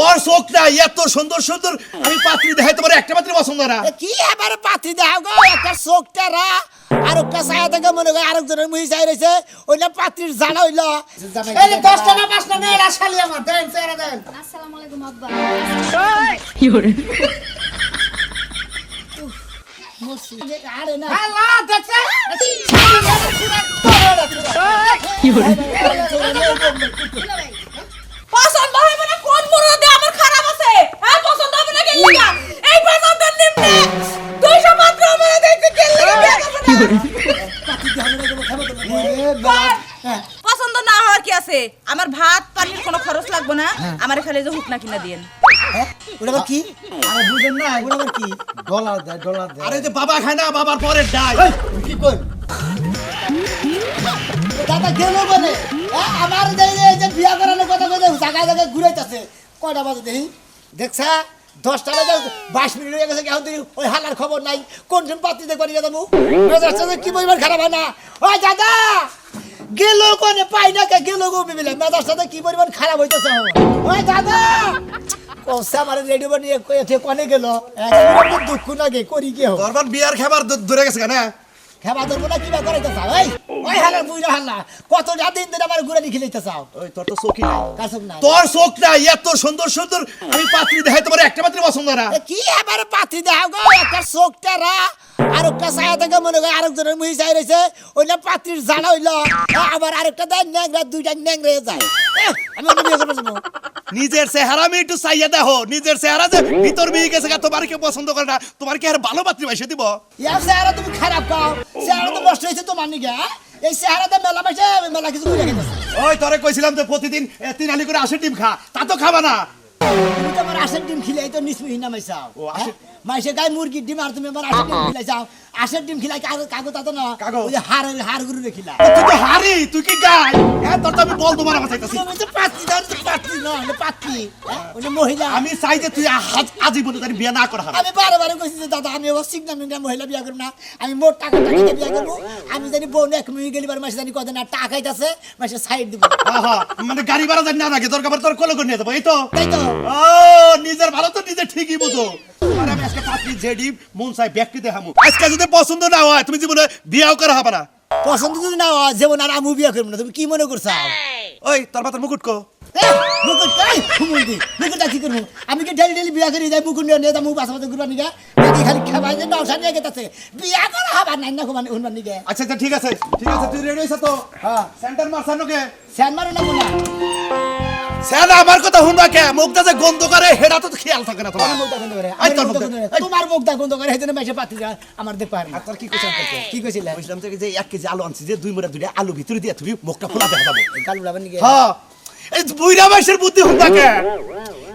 তোর চোখ না এত সুন্দর সুন্দর আমি পাত্রী দেখাই তোমার একটা পাত্রী পছন্দ না। কি এবারে পাতি দেখাও গো? একটা চোখটা রা আর একটা ছায়া থেকে মনে করে আরেকজনের মুহি চাই রয়েছে। ওইটা পাত্রীর জানা হইল। এই দশটা না পাঁচটা না এরা শালি আমার। দেন চেহারা দেন। আসসালামু আলাইকুম আব্বা। আরে না। আল্লাহ দেখছে পছন্দ হবে না কোন মুরদে আমার খারাপ আছে। হ্যাঁ পছন্দ হবে না কেন লাগা এই পছন্দ নিম্নে। 200 মাত্র আমার দেখতে কেন লাগা পছন্দ না হওয়ার কি আছে? আমার ভাত পানির কোনো খরচ লাগবে না। আমার খালি যে হুকনা কিনা দিয়েন। ওটা কি? আরে বুঝেন না ওটা কি? ডলার দেয় ডলার দেয়। আরে যে বাবা খায় না বাবার পরে ডাই। কি কই? দাদা গেল বলে? আমার যে- বিয়া করানোর কথা কইতে জায়গায় জায়গায় ঘুরাইতেছে। কয়টা বাজে দেখি? দেখছা, দশটা বাজে, বাইশ মিনিট হয়ে গেছে এখন ওই হালার খবর নাই। কোন দিন পাত্রী দেখবার নিয়ে যাব? কি পরিমাণ খারাপ হয় না? ওই দাদা, গেল কোনে? পাই না কে? গেল গো বিবিলে। মেজাজটা যে কি পরিমাণ খারাপ হইতেছে। ওই দাদা কসে আমার রেডিও কয়েছে কোনে গেল? দুঃখ লাগে, করি কি তোর বিয়ার খাবার দূরে গেছে কেন? খেবা ধরবো না কিবা করাইতে চাও? এই ওই হালার বুঝা হাল্লা। কত দিন ধরে আমার ঘুরে খেলাইতে চাও? ওই তোর তো চোখই নাই। কাসব নাই। তোর চোখ না এত সুন্দর সুন্দর আমি পাত্রী দেখাই তোমার একটা পাত্রী পছন্দ না। কি দেখাও গো? একটা চোখটা রা। আর একটা ছায়া থেকে মনে করে আরেকজনের মুহি চাই রয়েছে ওইটা পাত্রীর জানা হইল। আবার আরেকটা দেয় ন্যাংরা দুইটা ন্যাংরা যায়। আমি বিয়ে। নিজের চেহারা আমি একটু চাইয়া দেখো। নিজের চেহারা যে ভিতর বিয়ে গেছে তোমার কেউ পছন্দ করে না। তোমার কি আর ভালো পাত্রী পাইছে দিব? ইয়ার চেহারা তুমি খারাপ পাও। চেহারা তো নষ্ট হয়েছে তোমার? এই চেহারাতে মেলা পাইছে মেলা কিছু বুঝে গেছে ওই তোরে কইছিলাম যে প্রতিদিন তিন আলি করে আসে ডিম খা। তা তো খাবা না। তুমি তো আমার আশের ডিম খিলাই তো নিসমিহি নামাইছাও ও, আশের- মাইসে গায়ে মুরগির ডিম আর তুমি আমার আশের ডিম খিলাইছাও আশের ডিম খিলাই কাগজ কাগজ তা তো না? কাগজ? ওই হাড় হাড় গুরু রেখিলা তুই তো হারি তুই কি গাই? হ্যাঁ তোর তো আমি বল তোমার আমার চাইতেছি। তুমি তো দাও তো পাত্রী না ওটা পাত্রী হ্যাঁ? মহিলা। আমি চাই যে তুই আজ- আজীবন তার বিয়ে না করা আমি বারে বারে কইছি যে দাদা আমি এবার সিগনাল মিনা মহিলা বিয়া করব না। আমি মোট টাকা টাকা দিয়ে বিয়া করব। আমি জানি বোন এক মিনিট গেলি মাসে জানি কদিন আর টাকা খাইতাছে মাসে সাইড দিব। আহা, মানে গাড়ি ভাড়া জানি না তোর কাবার তোর কোলে করে নিয়ে যাব এই তো? তাই তো। ও নিজের ভালো তো নিজে ঠিকই বুঝো। তোমার আমি আজকে পাত্রী জেডি মন চাই ব্যক্তি দেখামু। আজকে যদি পছন্দ না হয় তুমি জীবনে বিয়াও করা হবে না। পছন্দ যদি না হয় যেমন আর আমি বিয়া করব না। তুমি কি মনে করছ? ওই তোর মাথার মুকুট কো। মুকুট কাই? মুকুট মুকুটটা কি করব? আমি কি ডেলি ডেলি বিয়া করি যাই মুকুট নিয়ে নিয়ে যাব বাসা বাসা ঘুরবা নিগে? নাকি খালি খাবার যে নশা নিয়ে গেছে বিয়া করা নাই না কোমান নিগে? আচ্ছা আচ্ছা ঠিক আছে ঠিক আছে তুই রেডি হইছ তো? হ্যাঁ। সেন্টার মারছানো কে স্যান মারো না কোনা সেনা আমার কথা শুনবা কে মুখটা যে গন্ধ করে হেডা তো খেয়াল থাকে না তোমার। মুখটা বন্ধ করে আই তোর মুখটা। তোমার মুখটা গন্ধ করে সেজন্য মেসে পাতি যা আমার দেখ পার। আর তোর কি তোকে? কি কইছিল? বুঝলাম যে যে এক কেজি আলু আনছি যে দুই মোড়া দুইটা আলু ভিতরে দিয়া তুমি মুখটা খোলা দেখা যাব কালু লাগান হ্যাঁ। এই বুইরা বয়সের বুদ্ধি শুনবা কে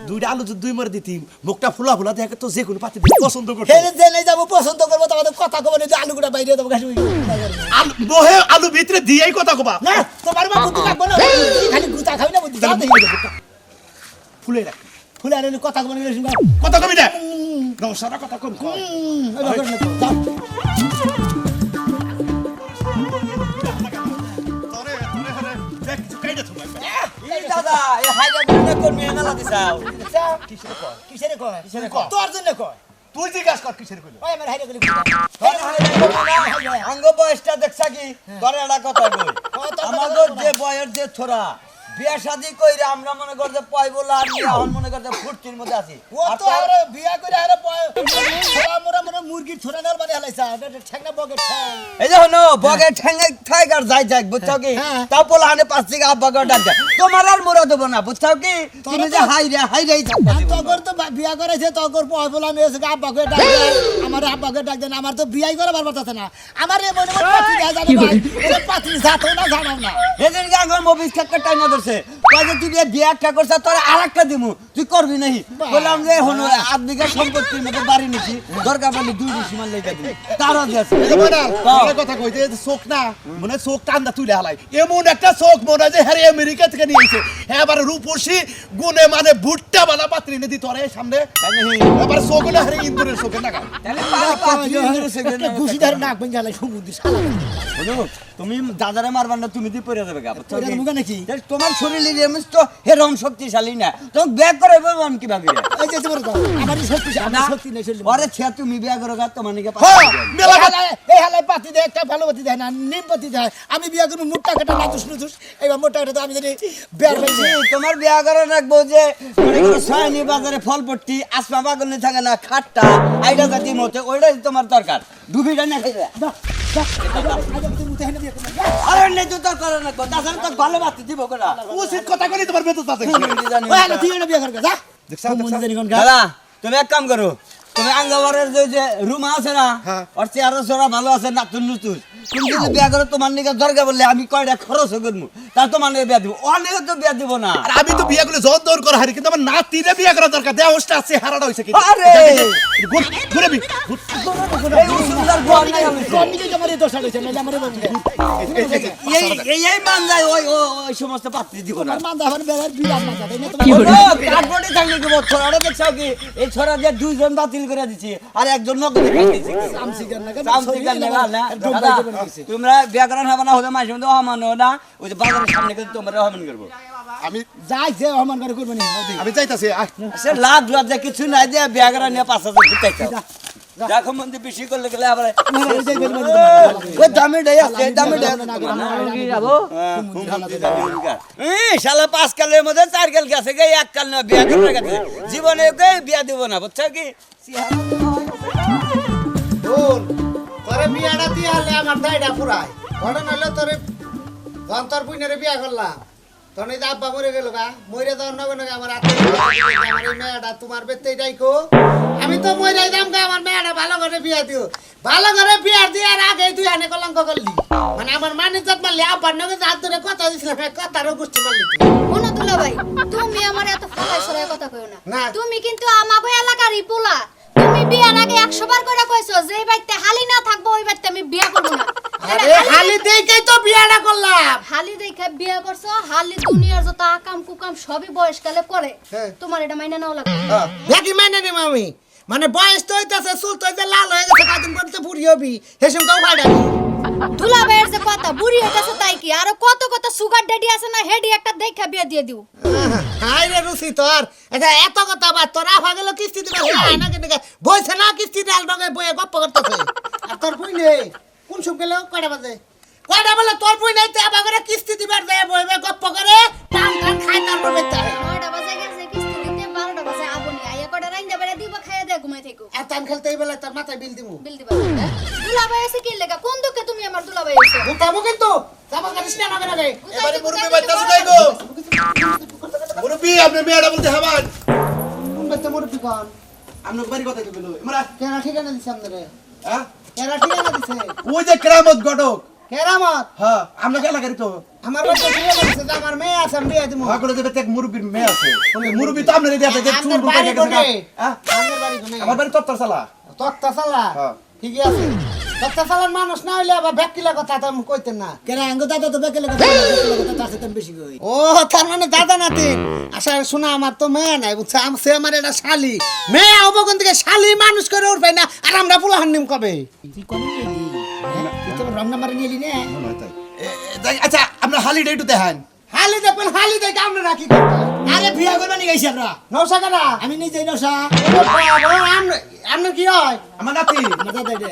দুইটা আলু যদি দুই মোড়া দিতি মুখটা ফুলা ফুলা দেখে তো যে কোনো পাতি পছন্দ করতো হেরে জেনে যাব পছন্দ করব তোমাদের কথা কব না আলু গুড়া বাইরে দেবো ঘাসি আলু বহে আলু ভিতরে দিয়েই কথা কবা না তোমার মা বুদ্ধি লাগবে না খালি গুতা খাবি না বুদ্ধি ফুলে রাখ ফুলে আনে কথা কব না কথা কবি না নমস্কার কথা কম কয়। দাদা এই হাইড্রোজেন কর্মী মেলা দিছাও কিসেরে কয়? কিসেরে কয়? কিসেরে কয়? তোর জন্য কয়? তুই জিজ্ঞাসা কর কিসের কইলো। ওই আমার হাইরে গলি আঙ্গ বয়সটা দেখছা কি? তোর একটা কথা কই। তোর কথা আমাদের যে বয়স যে ছোরা বিয়া শাদি কইরা আমরা মনে কর যে পয় বলা আর এখন মনে কর যে ফুর্তির মধ্যে আছি। ও তো তোর- বিয়া আরে মোরা মুরগির ছোড়া নাল বাড়ি হালাইছা। এটা ঠ্যাংনা বগে ঠ্যাং। এই যে হনো বগে যাই যাই বুঝছ কি? হ্যাঁ। তাও পোলা হানে পাঁচ থেকে আব্বা ডাক। তোমার আর মোরা দেবো না বুঝছ কি? তুমি যে তো- হাই রে হাই রে আর তগর তো বিয়া করেছে তগর পয় বলা মেয়েছে আব্বাকে ডাক আমার আব্বাকে ডাক দেন আমার তো বিয়াই করে বারবার তাতে না। আমার এ মনে মনে পাত্রী দেয়া জানে ভাই। এটা পাত্রী জাতো না জানাও না। এদিন কে আঙ্গুর মবিস কাকা টাইম ধরছে। কয় তুই বিয়া একটা করছ তোর আরেকটা দিমু। তুই করবি নাই বললাম যে হনো আট বিঘা সম্পত্তির মতো বাড়ি নিছি। দরকার পড়লে দুই ডিসি মাল লেগে দিবি। তারও দিয়েছে কথা কইতে যে চোখ না মনে চোখ টান্দা তুলে হালাই। এমন একটা চোখ মনে যে হ্যাঁ আমেরিকা থেকে নিয়েছে হ্যাঁ আবার রূপসী গুণে মানে ভুট্টা বালা পাত্রী এনে দিতে পারে সামনে এবার হলে হারে ইন্দুরের চোখে না তাহলে পা- পা তুই ইন্দুরের সেখানে একটা ঘুষি ধরে নাক ভেঙে গেলে সমুদ্র তুমি দাদারে মারবার না তুমি দিয়ে পড়ে যাবে গা বুঝছ পড়ে কি? যাব কেন কি? দেখ, তোমার শরীরের এমনি তো হেরম শক্তিশালী না তুমি ব্যাগ করে বলবাম কীভাবে এই যে তোমার কথা, আমার সত্যি আমার নেই শরীরে। ওরে ছে তুমি বিয়া করো গা তোমার নিকে হ্যাঁ মেলা এই হালায়- পাতি দেয় একটা ভালো পাতি দেয় না নিম পাতি দেয় আমি বিয়া করব মোটা কাটা নাচুস নুচুস এবার মোটা কাটা তো আমি জানি। তোমার বিয়া করে রাখব যে সয়নি বাজারে ফল পট্টি আসমা বাগানে থাকে না খাট্টা আইডা জাতি মতে ওইটাই তোমার দরকার ডুবিটা না খাইবে। আরে তো তোর করে রাখব তাছাড়া তো ভালো বাতি দিব উচিত কথা তোমার বেতন আছে বিয়া করবে, যা। তুমি এক কাম করো তুমি আঙ্গাবারের যে যে রুম আছে না হ্যাঁ। ওর চেয়ারও চড়া ভালো আছে নাতুন নুতুন। তুমি যদি বিয়া করো তোমার নিকে দরকার বললে আমি কয়টা খরচ করব? তা তোমার নিকে বিয়া দিব। অনেকে তো বিয়া দিব না। আর আমি তো বিয়ে করলে জন দৌড় করা হারি কিন্তু আমার নাতিরে বিয়ে করা দরকার। দেহ আছে হারাটা হয়েছে কি? আরে! ঘুরে বি। এই উসুলদার বল নাই আমি তো। তোর আমার এই দশা রয়েছে, নাহলে আমার এই। এই এই এই ওই ওই সমস্ত পাত্রী দিব না। মান্দা আমার বেলার বিরাট না যাবে, না? তোমার- কাঠবডি থাকলে কি বছর আরে দেখছাও কি? এই ছড়া দিয়ে দুইজন বাতিল করে দিছি আর একজন। তোমরা ব্যাকরণ হবে না হলে মাঝে মধ্যে অমান হো না। ওই যে বাজারের সামনে কিন্তু তোমরা অমান করব। আমি যাই যে অমান করে করব না আমি চাইতাছি লাভ লাভ লজ্জা কিছু নাই যে ব্যাকরণ নিয়ে পাঁচ হাজার দেখো মন্দির বেশি করলে গেলে আবার ওই দামে দেয় আছে দামে শালা পাঁচ কালের মধ্যে চার কাল গেছে গে এক কাল না বিয়া করে গেছে জীবনে গে বিয়া দিব না বুঝছ কি? তোরে বিয়াটা দিয়ে আমার দায়টা ফুরায় ঘটনা হলো তোরে ধন তোর বিয়া করলাম। তখন এই আব্বা মরে গেল গা মরে যাওয়ার নগে নগে আমার আত্মীয় আমার এই মেয়েটা তোমার বেতে ডাইকো আমি তো মরে যাম গা আমার মেয়েটা ভালো করে বিয়া দিও। ভালো করে বিয়া দেওয়ার আগে তুই আনে কলঙ্ক করলি। মানে আমার মানি মারলি আব্বার নগে হাত ধরে কথা দিছিলাম কথারও গোষ্ঠী মারলি দুলা ভাই তুমি আমার এত সরাই কথা কইও না। তুমি কিন্তু আমাগো এলাকারই পোলা। তুমি বিয়ার আগে একশো বার করে কইছো যে বাড়িতে হালি না থাকব ওই বাড়িতে আমি বিয়া করব না। আরে হালি তো বিয়াটা করলাম। হালি বিয়া করছ হালি দুনিয়ার যত আকাম কুকাম সবই বয়সকালে করে হ্যাঁ। তোমার এটা মাইনা নাও লাগবে। মানে নিম আমি। মানে বয়স তো হইতাছে চুল তো লাল হয়ে গেছে কদিন পর বুড়ি হবি হেসুম কেউ ফাটাবি দুলা ভাইয়ের যে কথা বুড়ি হইতাছে তাই কি? আরও কত কত সুগার ড্যাডি আছে না হেডি একটা দেখা বিয়া দিয়ে দিও। হাই রে রুচি তোর। এটা এত কথা বা তোর আফা গেল কিস্তি দিবে হ্যাঁ না কিন্তু বইছে না কিস্তি ডাল ডগে বইয়ে গপ্প করতেছে। আর তোর নেই। কোন সব গেল? কয়টা বাজে? কয়টা বলে তোর বুই নেই তে আবার করে কিস্তি দিবার দেয় বইবে গপ্প করে। টান টান খাই তারপর বেচতে হয় নয়টা বাজে গেছে কিস্তি দিতে বারোটা বাজে আবনি আইয়া কটা রাইন্দা বেড়া দিব খাইয়া দেয় ঘুমাই থেকো। আর টান খেলতে এই বেলায় তোর মাথায় বিল দিমু। বিল দিবা এসে কি লেগা? কোন দুঃখে তুমি আমার দুলা ভাই এসে উঠাবো কিন্তু জামা কাটিস না নগে নগে এবারে মুরব্বি বাইতাছে তাই গো। মুরব্বি আপনি মেয়েটা বলতে হবান। কোন বেচতে মুরব্বি কন? আপনার বাড়ি কথা কি বলব? আমরা কেনা ঠিকানা দিছে আপনারে। হ্যাঁ? ওই যে কেরামত ঘটক। কেরামত? হ্যাঁ আপনাকে এলাকারই তো। আমার বাচ্চা বিয়ে করেছে যে আমার মেয়ে আছে আমি বিয়ে দিব। ভাগলে দেবে এক মুরব্বির মেয়ে আছে। মুরব্বি তো আপনার এদিকে আছে চুল আমার গেছে হ্যাঁ? আমার বাড়ি আমার বাড়ি হ্যাঁ। ঠিকই আছে। তক্তা চালার মানুষ না হইলে আবার ব্যাকিলা কথা তো কইতেন না। কেন? আঙ্গো দাদা তো বেকেলে কথা সাথে আমি বেশি কই। ও তার মানে দাদা নাতি? আচ্ছা শোনা আমার তো মেয়ে নাই বুঝছে? আম- সে আমার এটা শালি। মেয়ে অবগন থেকে শালি মানুষ করে উঠবে না। আর আমরা পোলা হান্নিম কবে? কবে নিয়ে এলি? হ্যাঁ? তুই তো রং নাম্বার নিয়ে এলি না? আচ্ছা আপনার হালিটা একটু দেখান। হালি দেখবেন হালি দেখে আমরা রাখি আরে বিয়া করবা নিয়ে গেছি আমরা। নৌসা কাটা আমি নিজেই নশা আপনার কি হয়? আমার নাতি। আমার দাদা এটা।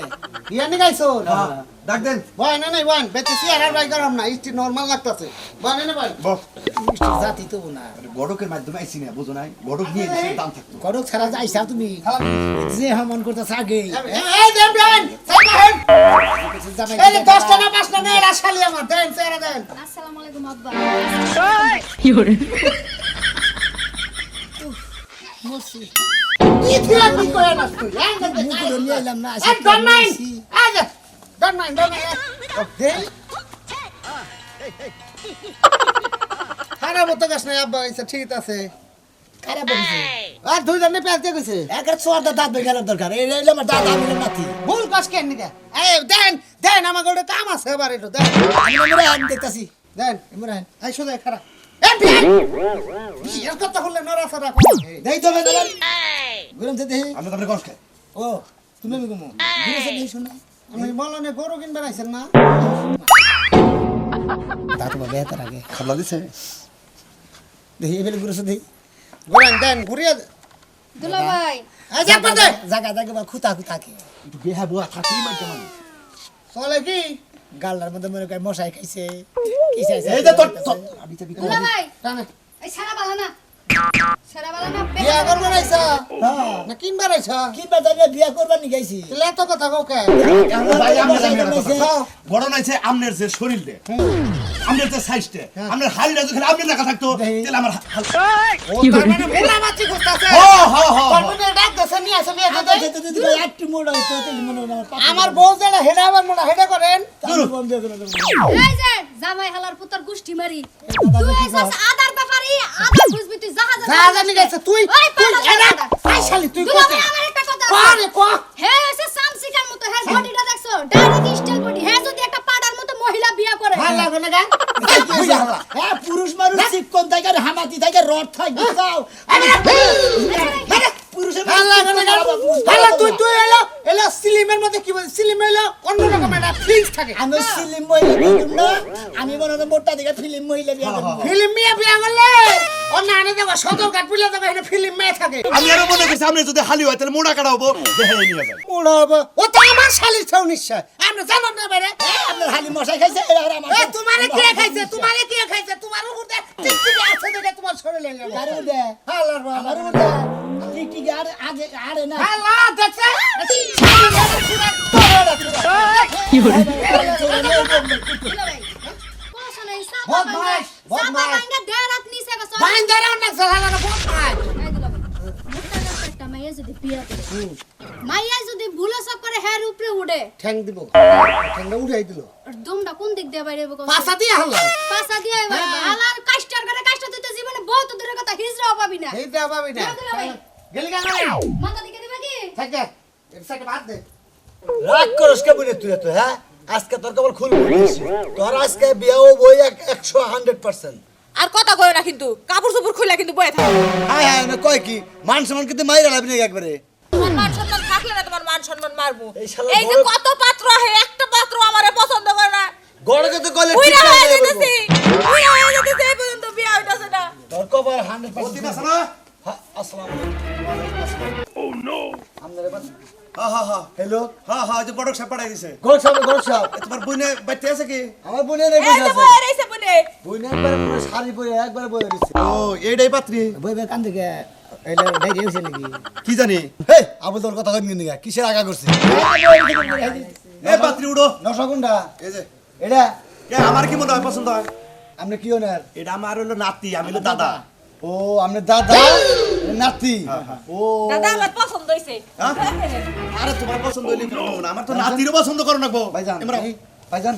ইয়া নি গাইছো? হ্যাঁ, ডাক দেন। বয় না নাই বয় বেঁচে চেয়ার আর বাই গরম না। ইস্টি নরমাল লাগতাছে। বয় না বয়। বহ মিষ্টির জাতি তো না। গড়কের মাধ্যমে আইসি না বুঝো নাই? গড়ক নিয়ে দাম থাকতো। কড়ক ছাড়া যাইছা তুমি। যে হামন করতেছ আগে। এই দেন দেন। এই দশটা না পাঁচটা না শালি আমার। দেন দেন। আসসালামু আলাইকুম আব্বা। মরছি। কি থিয়া কি করে না তুই এই দেন মুখ ধরে নিয়ে এলাম না, এই ডন নাইন এই ডন নাইন ডন নাইন দেন খারাপ হতো গাছ নাই আব্বা আচ্ছা ঠিক আছে খারাপ বলিছে। আর দুই জনে পেঁয়াজ দিয়ে গেছে একের ছোয়াটা দাঁত দরকার এই রইল আমার দাদা আমি নাতি ভুল কাজ কেন নিকা এই দেন দেন আমার গোটে কাম আছে এবার একটু দেন আমি দেখতাছি দেন খারাপ বিয়ের কথা বললে নড়াচড়া করে। দেই তো দাঁড়ান ঘুরেন তো দেখি। আমি তো আপনি কষ্ট ও তুমি আমি ঘুমো। ঘুরে সে দেখি শোনা। আমি মলনে গরু কিনবে আইছেন না। তা তোমার বেহতার আগে খাবলা দিছে। দেখি এবেলে সে দেন দুলা ভাই। পাতে খুতা বুয়া থাকি চলে কি? গাল্লার মধ্যে মনে করে মশাই খাইছে কি চাইছে এই যে তোর আমি আমি চাবি না ভাই এই সারা বালা না। বিয়া করবে আইছা হ্যাঁ। না কিনবার আইছা কি বাজারে বিয়া করবার নি গাইছি। তাহলে এত কথা কথা। খাইছে। বড় নাইছে আমনের যে শরীরটা আমনের যে আমনের হাড়িটা যদি আমনের থাকতো তাহলে আমার ও তার মানে ভোলা মাছি করতেছে হ হ হ হ। তার মানে ডাক দেশে নিয়ে আসে বিয়া আচ্ছা, করতে। আচ্ছা, যদি একটু মোড় হইতো তাহলে মনে আমার বউ যেটা হেডা আবার মোটা হেডা করেন। আমি বন্ধ করে দেবো। এই যে জামাই হালার পুত্র গুষ্টি মারি। তুই এসেছ আদার ব্যাপারে আদার বুঝবি তুই জাহাজ যা জানি গেছে তুই তুই এরা ছেলেটা। তুই দুলা আমার একটা কথা আছে। কো হে এসে সামসিকার মতো হে বডিটা দেখছ? Direct style body. হে যদি একটা পাড়ার মতো মহিলা বিয়া করে। ভালো লাগে না গান বুঝা হলা। হ্যাঁ, পুরুষ মানুষ চিকন থাকে আর হামাতি থাকে রড থাকে যাও পুরুষের ভালো লাগে না গান তুই তুই এলো এলো সিলিমের মধ্যে কি বল সিলিম এলো অন্য রকম একটা ফিক্স থাকে। আমি সিলিম মহিলা আমি মোটা দিকে ফিল্ম মহিলা বিয়ে ফিল্ম মিয়া বিয়া করলে? অন্য আনে দেবো সদর কাট পিলে দেবো এটা ফিল্ম মেয়ে থাকে আমি আরও মনে করছি আপনি যদি হালি হয় তাহলে মোড়া কাটা হব দেখে নিয়ে যাবেন ওরা হবো- ও তো আমার শালির ছাউ নিশ্চয় আপনি জানেন না বাইরে আপনার হালি মশাই খাইছে আর আমার এ তোমারে কে খাইছে তোমারে কে খাইছে তোমার উপরে টিকটিকি আছে দেখে তোমার শরীরে লাগে গাড়ি উঠে আল্লাহর আমার বাবা মধ্যে টিকটিকি আর আগে আরে না দেখছে কোসা নাই সাবা বদমাশ, ভাঙ্গা সাবা বদমাশ। ভাঙ্গা দেড় রাত নিছে গেছে বাইন ধরে করে হের উপরে উড়ে ঠ্যাং দিব ঠ্যাংটা উঠাই দিল আর দমটা কথা না না তুই তো হ্যাঁ? আজকে তোর কেবল খুলবো আজকে বিয়াও বই একশো হান্ড্রেড পার্সেন্ট আর কথা কয় না কিন্তু কাপড় চোপড় খুলে কিন্তু বয়ে থাকে। হ্যাঁ হ্যাঁ না কয় কি মান সম্মান কিন্তু মাইরা লাভ নেই একবারে। তোমার মান সম্মান থাকলে না তোমার মান সম্মান মারবো। এই যে কত পাত্র আছে একটা পাত্র আমারে পছন্দ করে না। গড়কে তো কলে ঠিক হয়ে আছে। যেতেছি। উইরা হয়ে যেতেছি এই পর্যন্ত বিয়া হইতাছে না। তোর কবার হান্ড্রেড প্রতিমা পার্সেন্ট সানা আসসালামু হা হা হা। হ্যালো হা হা যে বড় সাপ পাঠাই দিছে। গোল সাহেব গোল সাহেব তোমার বইনে বাইতে আছে কি? আমার আছে রইছে বনে। বোন একবার পুরো শাড়ি পরে একবার বয়ে দিচ্ছে ও এইটাই পাত্রী। বই বে কান থেকে এলে ডাইরি হইছে নাকি? কি জানি? হে! আবু তোর কথা কইনি নিগা কিসের আগা করছে? এ পাত্রী উড়ো নশগুন্ডা এই যে। এটা? এ, আমার কি মনে হয় পছন্দ হয়? আপনি কি ওনার এটা আমার হলো নাতি আমি হলো দাদা। ও আপনি দাদা? নাতি। ও। দাদা আমার পছন্দ হইছে। হ্যাঁ? আরে তোমার পছন্দ হইলে না আমার তো নাতিরও পছন্দ করো না গো। ভাইজান ভাইজান।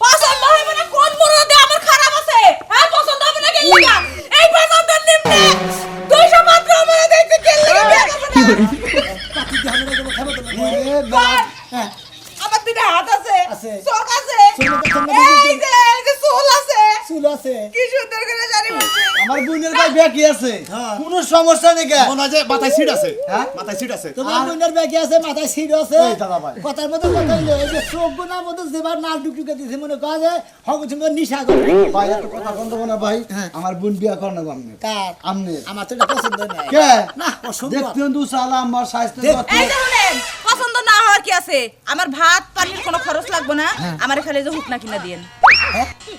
পছন্দ হবে না কোন মুরদে আমার খারাপ আছে? হ্যাঁ পছন্দ হবে না কেন লাগা এই পছন্দ নিম্নে 200 মাত্র আমার দেখতে কেন লাগা না হ্যাঁ আমার দুইটা হাত আছে আছে। চোখ আছে। আছে, চোখ আছে। এই যে এই যে চুল আছে। চুল আছে। কি সুন্দর করে জানি আমার বোনের ভাই বিয়া আছে? কোনো সমস্যা নেই মনে হয় যে মাথায় সিট আছে। হ্যাঁ? মাথায় সিট আছে। তোমার বোনের ব্যাগে আছে? মাথায় সিট আছে? দাদা ভাই। কথার মধ্যে কথা হইল এই যে চোখ গোনার মধ্যে যেবার নাল টুকটুকে দিছে মনে কয় যে হগু তুমি নিশা করে। ভাই এত কথা বন্ধ না ভাই। আমার বোন বিয়া কর না। আপনি কার? আমনে আমার তো এটা পছন্দ কে? না অসম্ভব। দেখতে দু সালা আমার স্বাস্থ্য এই শুনেন পছন্দ না হওয়ার কি আছে? আমার ভাত পানির কোনো খরচ লাগবে না। হ্যাঁ। আমার খালি যে হুকনা কিনা দিয়েন। হ্যাঁ?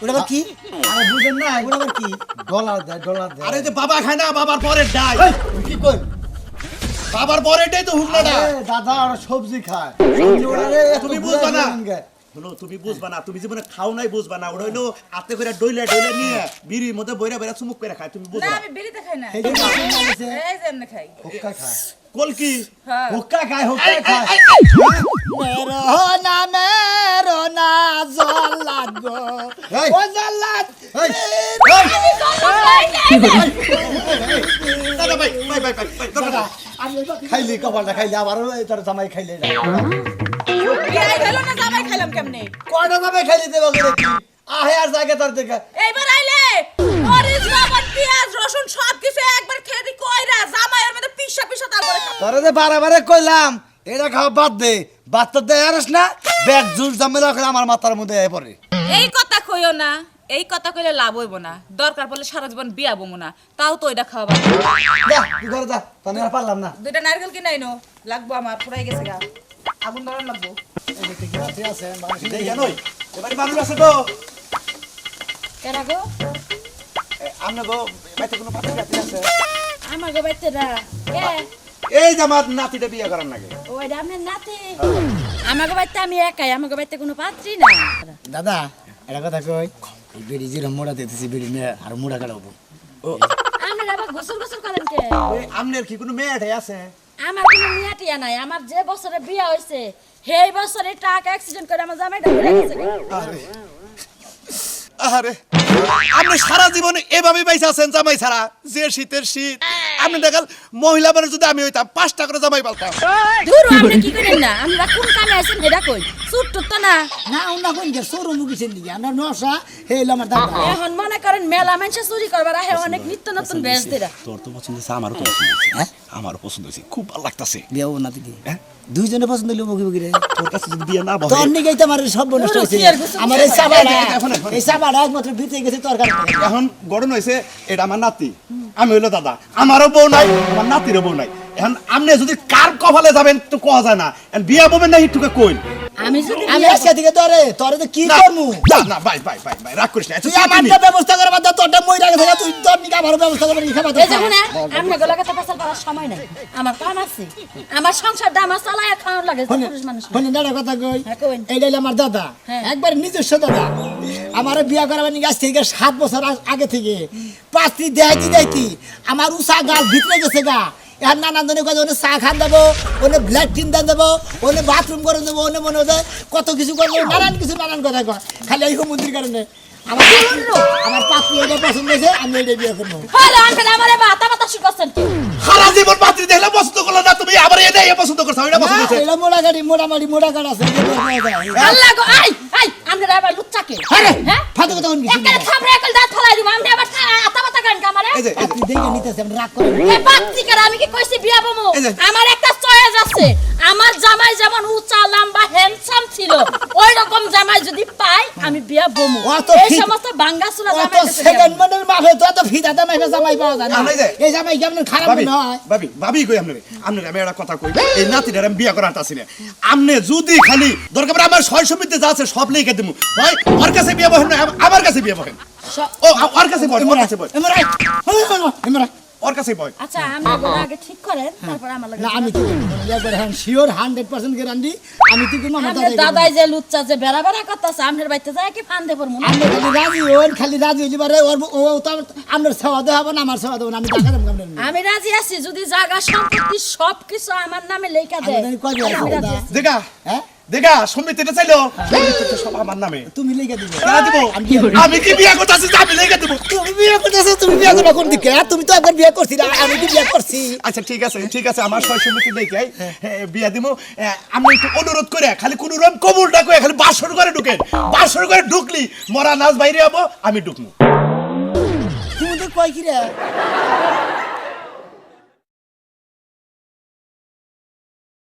ওটা আবার কি? আরে বুঝেন না ওটা আবার কি? ডলার দেয় ডলার দেয়। আরে যে বাবা খায় না বাবার পরের ডাই। কি কই? বাবার পরেরটাই তো হুকনাটা দাদা আর সবজি খায়। তুমি বুঝবা না। হলো তুমি বুঝবা না তুমি জীবনে খাও নাই বুঝবা না। ওটা হইল হাতে করে ডইলে ডইলে নিয়ে বিড়ির মধ্যে বইরা বইরা চুমুক করে খায় তুমি না বুঝবা আমি বিড়িতে খাই না। এই হুক্কা খায়। কল কি? হ্যাঁ। হুক্কা খায় হুক্কা খায়। মেরো না মেরো না জল্লাদ গো। ও জল্লাদ খাইলি কপালটা খাইলি আবারও এই তোর জামাই খাইলে। না বিয়াই হলো না জামাই খাইলাম কেমনে? কয়টা জামাই খাইলি দেবা করে আহে আর তার দেখে এইবার আইলে। পেঁয়াজ রসুন সব কিছু একবার খেয়ে দি কইরা জামাইয়ের মধ্যে পিসা পিসা তারপরে। তোরা যে বারে কইলাম এটা খাওয়া বাদ দে। বাদ তো দেয় আরস না ব্যাগ জুস জমে রাখলে আমার মাথার মধ্যে এ পড়ে। এই কথা কইও না এই কথা কইলে লাভ হইব না। দরকার পড়লে সারা জীবন বিয়া বমু না তাও তো ওইটা খাওয়াবা যা তুই ঘরে যা তাহলে আর পারলাম না। দুইটা নারকেল কিনাই নো লাগবো আমার পুরাই গেছে গা। আগুন ধরান লাগবো। এবারে মানুষ আছে তো। কেরা গো? আমনে গো বাইতে কোনো পাত্রী আছে? আমার গো বাইতে কে এই যে আমার নাতিটা বিয়ে করার নাকি? আপনার নাতি। বাইতে আমি একাই বাইতে কোনো পাত্রী না দাদা একটা কথা কই? এই বেড়ি যেরকম মোড়া দিতেছি বেড়ি মেয়ে আর মোড়া কাটাবো আপনার আবার গোসল গোসল করেন কে? ওই আমনের কি কোনো মেয়েটাই আছে? আমার কোনো মিয়াটিয়া নাই। আমার যে বছরে বিয়া হয়েছে সেই বছরে ট্রাক অ্যাক্সিডেন্ট করে আমার জামাইটা মরে গেছে। আরে। আপনি সারা জীবনে এভাবে বাইসে আছেন জামাই ছাড়া যে শীতের শীত। আপনি দেখাল মহিলা মানে যদি আমি হইতাম পাঁচটা করে জামাই পালতাম। দূর আপনি কি করেন না? আমরা কোন কামে আছেন? এটা কই? চুট তো না। না অন্য কোন যে সরু মুগিছেন দিকে আমরা নসা হে হলো আমার দাদা। এখন মনে করেন মেলা মানুষ চুরি করবার আহে অনেক নিত্য নতুন বেশ। দিরা তোর তো পছন্দ আমারও তো পছন্দ হ্যাঁ? আমারও পছন্দ হয়েছে খুব ভালো লাগতাছে। বিয়ে হব না দিদি হ্যাঁ? দুইজনে পছন্দ হইল মুখে মুখে রে তোর কাছে যদি বিয়া না বলে তোর নিকেই তো আমার সব নষ্ট হয়েছে। আমার এই? সাবাড়া এখন, এখন। এই সাবাড়া একমাত্র ভিতরে গেছে তোর কাছে। এখন গড়ন হয়েছে এটা আমার নাতি। আমি হইল দাদা। আমারও বউ নাই আমার নাতিরও বউ নাই। এখন আপনি যদি কার কপালে যাবেন তো কোয়া যায় না। বিয়া বলবেন না হিটুকে কইন আমি যদি আমি বিয়া আজকে থেকে তোরে তোরে তো কি না, করমু? না, না ভাই ভাই ভাই ভাই রাগ করিস না তুই আমারটা ব্যবস্থা করে বাদ দে, তোরটা মই রাখে থাকে তুই তোর নিকে আমার ব্যবস্থা করে কি খাবার এই দেখুন আপনি গোলাকে তো ফসল করার সময় নাই আমার কাম আছে। আমার সংসারটা আমার চালায় খাওয়ার লাগে পুরুষ মানুষ ফোনে দাঁড়া কথা কই? হ্যাঁ। আমার দাদা হ্যাঁ। একবার নিজস্ব দাদা। আমার বিয়া করাবার আজ থেকে সাত বছর আগে থেকে। পাঁচটি দেখাইতি আমার উষা গাল ভিতরে গেছে গা। এর নানান ধরনের কথা ওনে চা খান দেবো ওনে ব্ল্যাক টিন দেন দেবো ওনে বাথরুম করে দেবো ওনে মনে হতে কত কিছু করে নানান কিছু নানান কথা কয়। খালি এই মন্দির কারণে। আমার আমার পাত্রী এটা পছন্দ হয়েছে? আমি এটা বিয়ে করব। আমারে বাতা বাতা শুকাচ্ছেন কি? সারা জীবন পাত্রী দেখলে পছন্দ করল না তুমি আবার এটাই পছন্দ করছ এটা পছন্দ হয়েছে এটা মোড়াগাড়ি মোড়ামাড়ি মোড়াগাড় আছে এটা বিয়ে করা যায়। আল্লাহ গো আই আই আমরা আবার লুচ্চাকে। আরে, হ্যাঁ? ফালতু কথা কোন কিছু থামরে একাল দাঁত ফলাই দিব আমরা আবার আতা বাতা গান কামারে এই যে আপনি দেখে নিতেছেন রাগ করে এ বাচ্চিকার আমি কি কইছি বিয়া বমু? আমার একটা চয়েস আছে। আমার জামাই যেমন উঁচা লম্বা হ্যান্ডসাম ছিল ওই রকম জামাই যদি পাই আমি বিয়া বমু। অত সমস্ত বাঙ্গাসুরা অত জামাই কাছে সেকেন্ড মানের মাফে তো এত ফিদা দামে জামাই পাওয়া যায় না। এই জামাই কেমন খারাপ নয় ভাবি ভাবি কই আপনারে আপনারে আমি একটা কথা কই। এই নাতিটার আমি বিয়া না। আমনে যদি খালি দরকার আমার ছয় সমিতি যা আছে সব লিখে দিমু। ভাই ওর কাছে বিয়ে বহেন আমার কাছে বিয়ে বহেন ও ওর কাছে বহেন আমার কাছে বহেন এমরাই এমরাই। ওর কাছে আচ্ছা আমরা ওগুলো আগে ঠিক করেন তারপর আমার লাগে না আমি একবার হ্যাঁ শিওর হান্ড্রেড পার্সেন্ট গ্যারান্টি আমি আমার আপনার দাদাই যে লুচ্চা যে বেড়া বেড়া করতেছে আপনার বাড়িতে যায় কি ফান দেবো মনে আমরা খালি রাজি ওর খালি রাজি হইলি পারে ওর ও তো আপনার সেবা না আমার সেবা দেবো না আমি টাকা দেবো আমি রাজি আছি যদি জায়গা সম্পত্তি সবকিছু আমার নামে লেখা দেয় আমি রাজি আছি। দেখা। হ্যাঁ? দেখা সমিতিটা চাইলো? সব আমার নামে। তুমি লিখে দিবে। আমি কি বিয়া করতেছি আমি লেগে দিব। তুমি বিয়ে করতেছো তুমি বিয়ে করবে কোন দিকে। তুমি তো একবার বিয়ে করছি আমি কি বিয়ে করছি? আচ্ছা ঠিক আছে ঠিক আছে আমার ছয় সমিতি দেখে বিয়া দিব আমি একটু অনুরোধ করে খালি কোন রকম কবুলটা করে খালি বাসর করে ঢুকেন। বাসর করে ঢুকলি মরা নাচ বাইরে হব আমি ঢুকবো তুমি তো কয় কি রে?